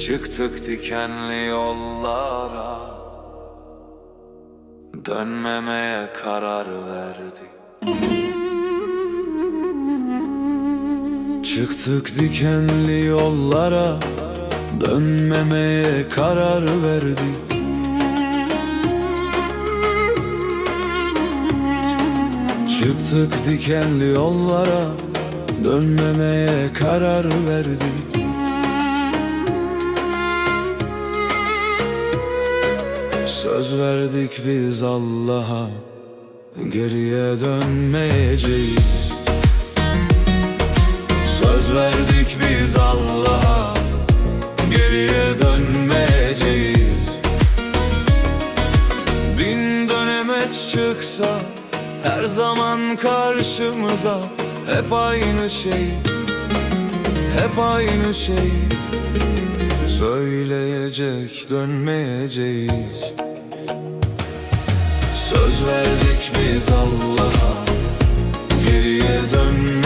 Çıktık dikenli yollara. Dönmemeye karar verdik Çıktık dikenli yollara. Dönmemeye karar verdik Çıktık dikenli yollara. Dönmemeye karar verdik Söz verdik biz Allah'a Geriye dönmeyeceğiz. Söz verdik biz Allah'a Geriye dönmeyeceğiz. Bin dönemeç çıksa Her zaman karşımıza Hep aynı şey Hep aynı şey. Söyleyecek dönmeyeceğiz Söz verdik biz Allah'a. Geriye dönmeyeceğiz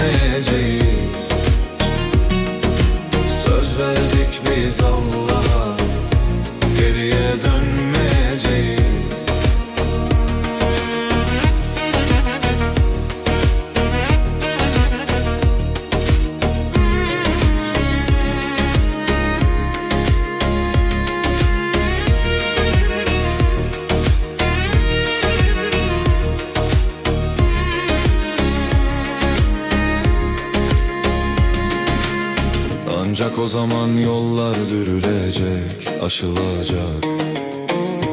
Ancak o zaman yollar dürülecek, aşılacak.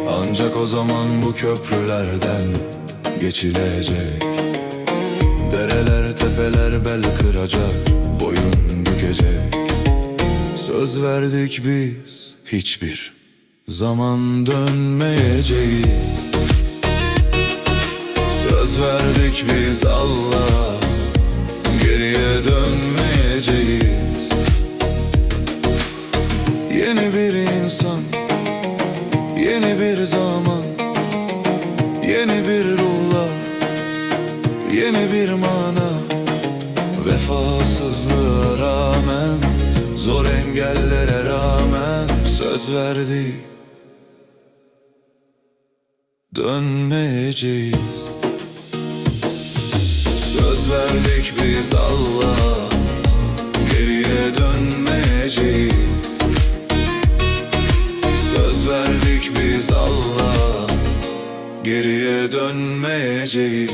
Ancak o zaman bu köprülerden geçilecek. Dereler tepeler bel kıracak, boyun bükecek. Söz verdik biz hiçbir zaman dönmeyeceğiz. Söz verdik biz Allah'a geriye dönmeyeceğiz insan, yeni bir zaman, yeni bir ruhla, yeni bir mana. Vefasızlığa rağmen, zor engellere rağmen söz verdik. Dönmeyeceğiz. Söz verdik biz Allah'a, Geriye dönmeyeceğiz.